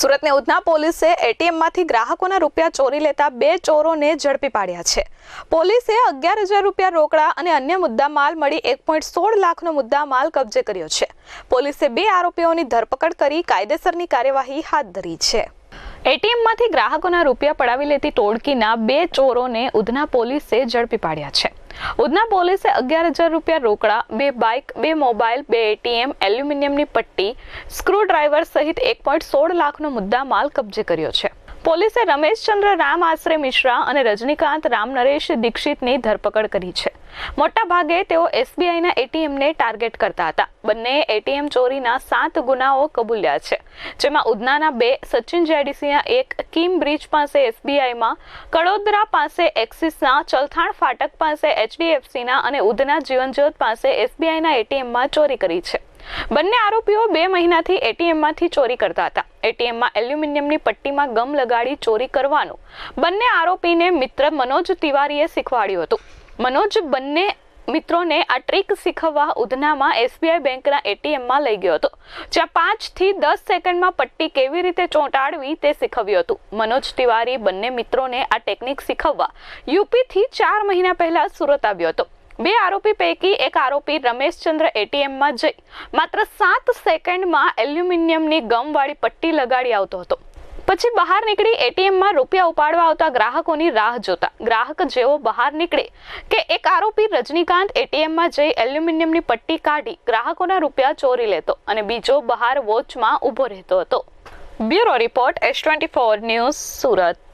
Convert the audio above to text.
સુરતની ઉધના પોલીસે એટીએમમાંથી ગ્રાહકોના રૂપિયા ચોરી લેતા બે ચોરોને ઝડપી પાડ્યા છે. પોલીસે અગિયાર હજાર રૂપિયા રોકડા અને અન્ય મુદ્દામાલ મળી એક પોઈન્ટ સોળ લાખનો મુદ્દામાલ કબજે કર્યો છે. પોલીસે બે આરોપીઓની ધરપકડ કરી કાયદેસરની કાર્યવાહી હાથ ધરી છે. એટીએમમાંથી ગ્રાહકોના રૂપિયા પડાવી લેતી ટોળકીના બે ચોરોને ઉધના પોલીસે ઝડપી પાડ્યા છે. ઉધના પોલીસે અગિયાર હજાર રૂપિયા રોકડા, બે બાઇક, બે મોબાઈલ બે એટીએમ, એલ્યુમિનિયમની પટ્ટી સ્ક્રૂ ડ્રાઈવર સહિત એક પોઈન્ટ સોળ લાખનો મુદ્દા માલ કબજે કર્યો છે. પોલીસે રમેશચંદ્ર રામ આશરે મિશ્રા અને રજનીકાંત રામ નરેશ દીક્ષિતની ધરપકડ કરી છે. મોટા ભાગે તેઓ એસબીઆઈના એટીએમને ટાર્ગેટ કરતા હતા. બંને એટીએમ ચોરીના સાત ગુનાઓ કબૂલ્યા છે. જેમાં ઉધનાના બે, સચિન જેડીસીના એક, કિમ બ્રિજ પાસે એસબીઆઈમાં, કડોદરા પાસે એક્સિસના, ચલથાણ ફાટક પાસે એચડીએફસીના અને ઉધના જીવનજ્યોત પાસે એસબીઆઈના એટીએમમાં ચોરી કરી છે. બંને આરોપીઓ બે મહિનાથી એટીએમમાંથી ચોરી કરતા હતા. એટીએમમાં એલ્યુમિનિયમની પટ્ટીમાં ગમ લગાડી ચોરી કરવાનું બંને આરોપીને મિત્ર મનોજ તિવારીએ શીખવાડ્યું હતું. મનોજ બંને મિત્રોને આ ટ્રીક શીખવવા ઉધનામાં એસબીઆઈ બેંકના એટીએમમાં લઈ ગયો હતો. જ્યાં પાંચથી દસ સેકન્ડમાં પટ્ટી કેવી રીતે ચોંટાડવી તે શીખવ્યું હતું. મનોજ તિવારી બંને મિત્રોને આ ટેકનિક શીખવવા યુપીથી ચાર મહિના પહેલા સુરત આવ્યો હતો. બે આરોપી પૈકી એક આરોપી રમેશચંદ્ર એટીએમમાં જઈ. માત્ર સાત સેકન્ડમાં એલ્યુમિનિયમની ગમવાળી પટ્ટી લગાડી આવતો હતો. પછી બહાર નીકળી એટીએમમાં રૂપિયા ઉપાડવા આવતા ગ્રાહકોની રાહ જોતા. ગ્રાહક જેવો બહાર નીકળે કે એક આરોપી રજનીકાંત એટીએમમાં જઈ એલ્યુમિનિયમની પટ્ટી કાઢી ગ્રાહકોના રૂપિયા ચોરી લેતો અને બીજો બહાર વોચમાં ઊભો રહેતો હતો. Bureau report S twenty four news Surat.